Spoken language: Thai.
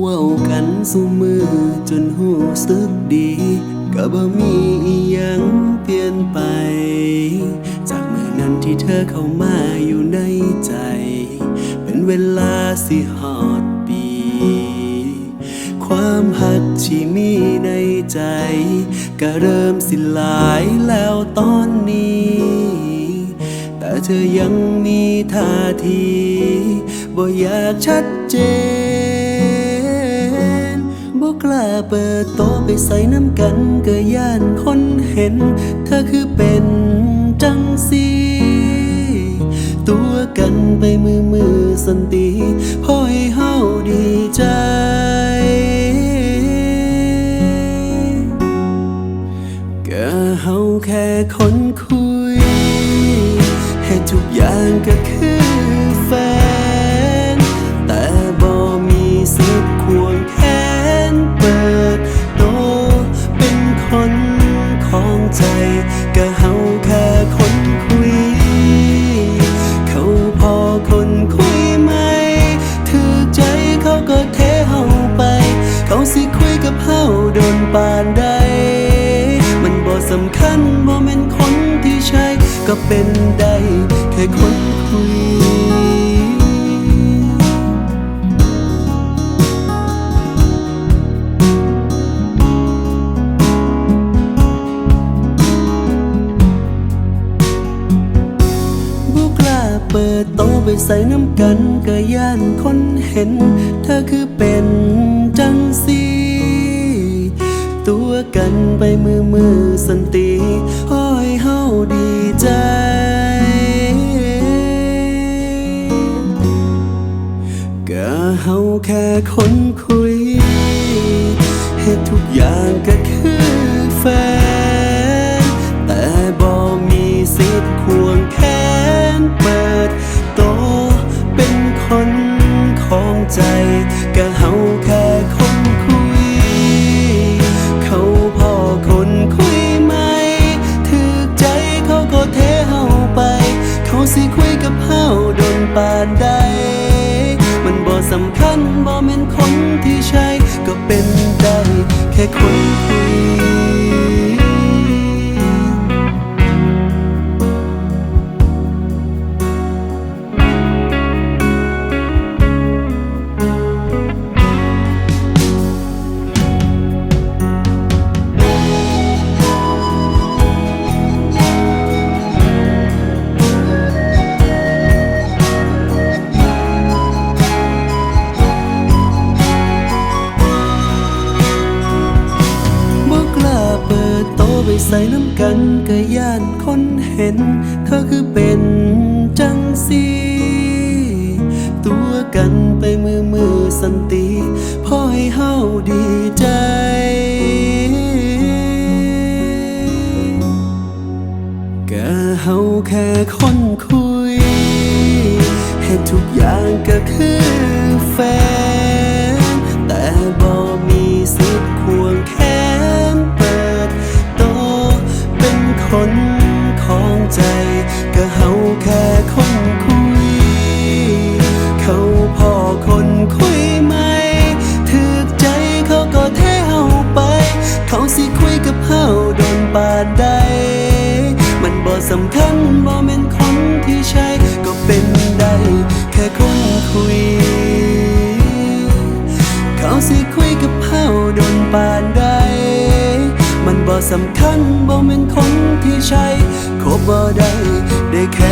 ว่าวันสู่มือจนหูสึกดีก็บ่มีอีหยังเปลี่ยนไป จากเมื่อนั้นที่เธอเข้ามาอยู่ในใจ เป็นเวลาสิหอดปี ความหักที่มีในใจ ก็เริ่มสิลายแล้วตอนนี้ แต่เธอยังมีท่าทีบ่อยากชัดเจน กล้าเปิดโตะไปใส่น้ำกันก็ย่านคนเห็น เธอคือเป็นจังสีตัวกันไปมือมือสันติพ่อให้เฮาดีใจก็เฮาแค่คนคุย ให้ทุกอย่างก็คือแฟน ก็เป็นได้แค่คนคุย บุกล้าเปิดโตะไปใส่น้ำกันก็ย่านคนเห็น เธอคือเป็นจังสีตัวกันไปมือมือสันติห้อยเฮาดี แค่คนคุยเหตุทุกอย่างก็คือแฟน สำคัญบ่แม่นคนที่ใช่ก็เป็นได้แค่คนคุย ใส่น้ำกันก็ย่านคนเห็น เธอคือเป็นจังสีตัวกันไปมือมือสันติพ่อให้เฮาดีใจก็เฮาแค่คนคุย ให้ทุกอย่างก็คือแฟน ดใด มันบ่สำคัญบ่เม็นคนที่ใช่ก็เป็นได้ แค่คนคุย เขาสิคุยกับเฮาโดนปานใด มันบ่สำคัญบ่เม็นคนที่ใช่คบบ่ได้ได้แค่